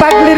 পাগলি